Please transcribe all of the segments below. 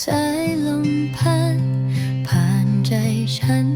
สายลมพัดผ่านใจฉัน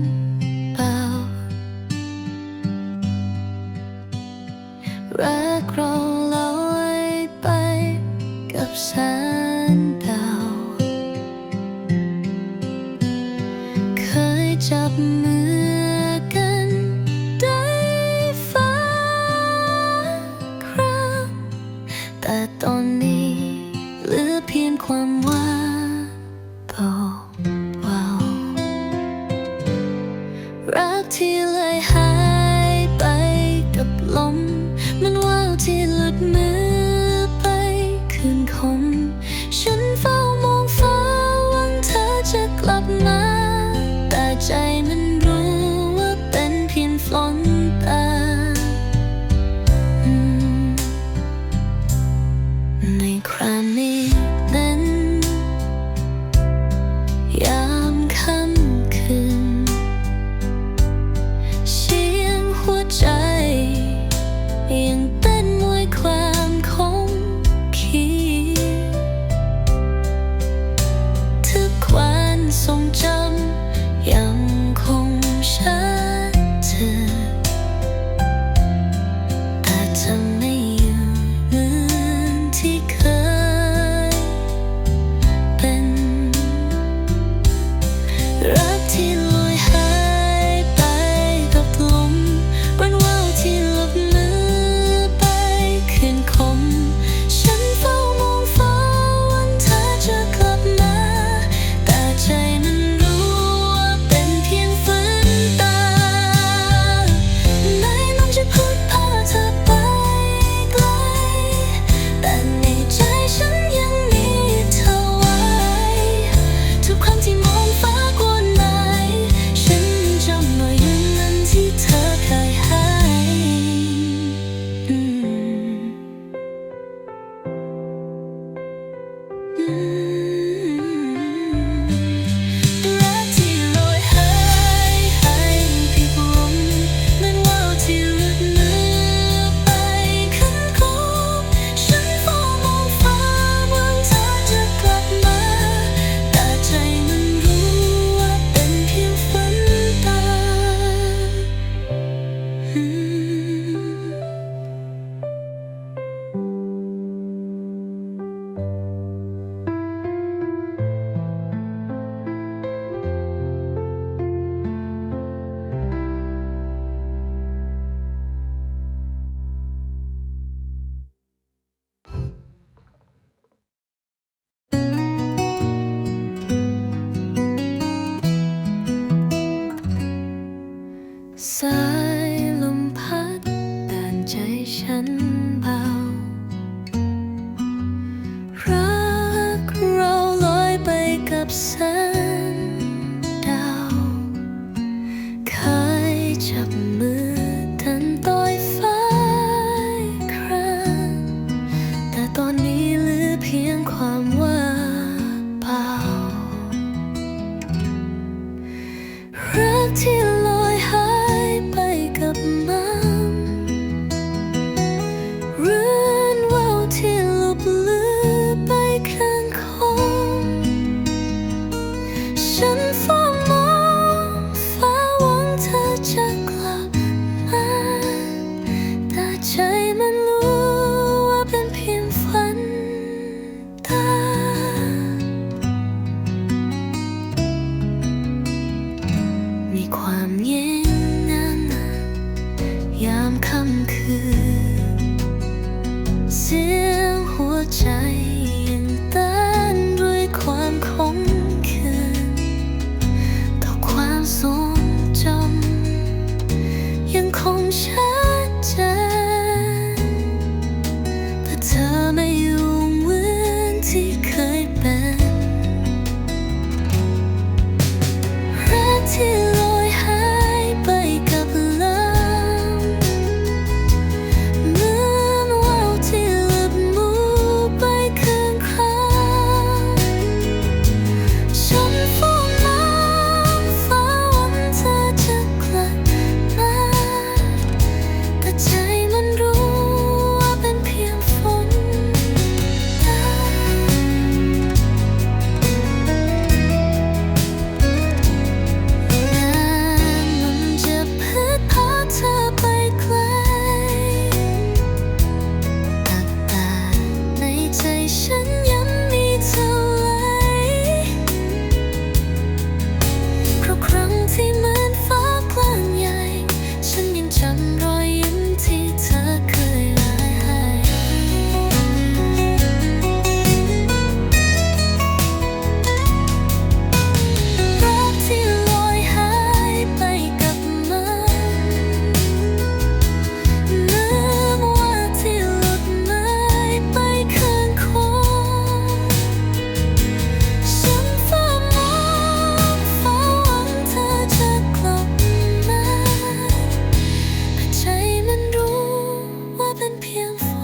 片风。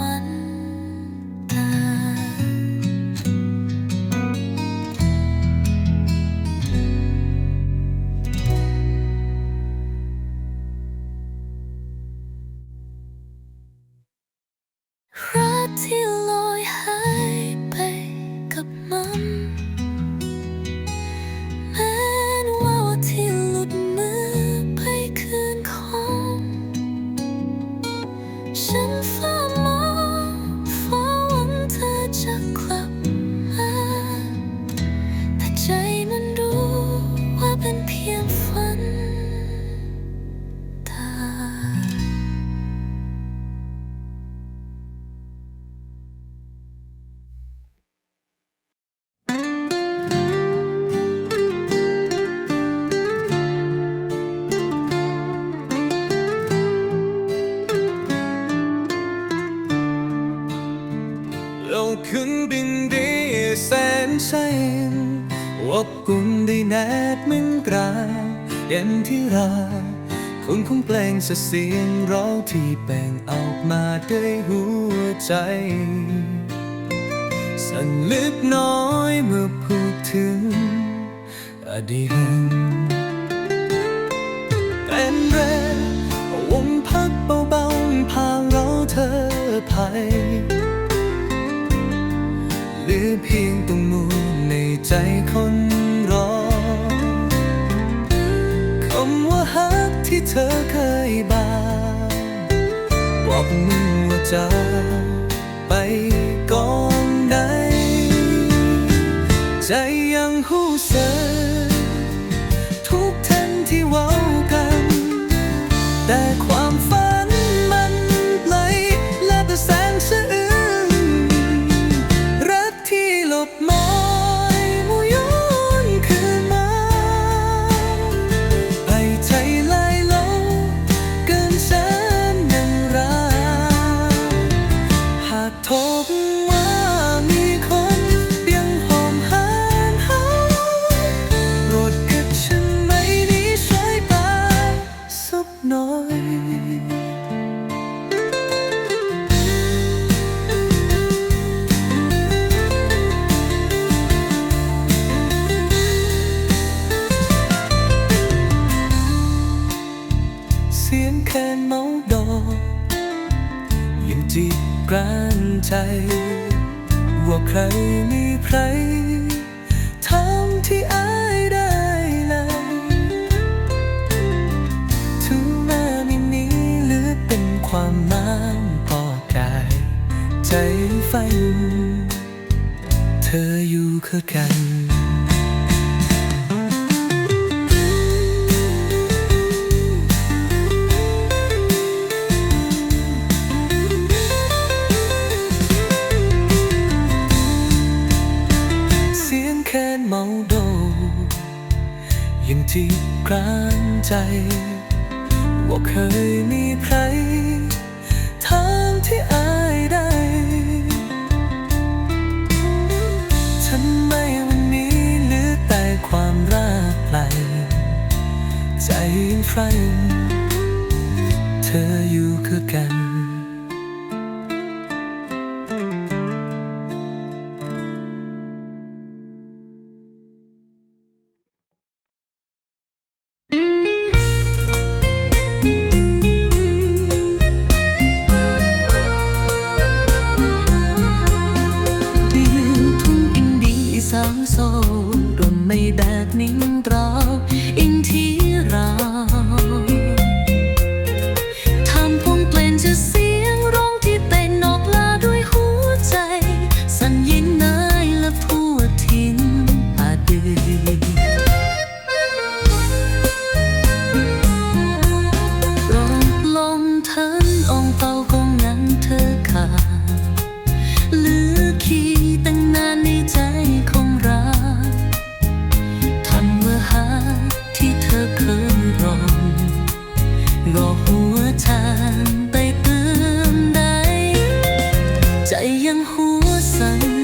เย็นที่ราคุณคงเปล่งเสียงร้องที่แป่งออกมาด้วยหัวใจ สั่นลึกน้อยเมื่อพูดถึงอดีตเป็นแรงวงพักเบาๆพาเราเธอไปหรือเพียงตรงมูในใจคน เธอเคยบอกบอกมึงว่าจะไปก่อนใดใจยังหู้เส ว่าใครมีใครทำที่อายได้เลยถึงแม้ไม่มีหรือเป็นความหมายพอใจใจไฟเธออยู่คือกัน ว่าเคยมีใครทางที่อายได้ ฉันไม่วันนี้หรือแต่ความรักไหลใจใครเธออยู่คือกัน Của.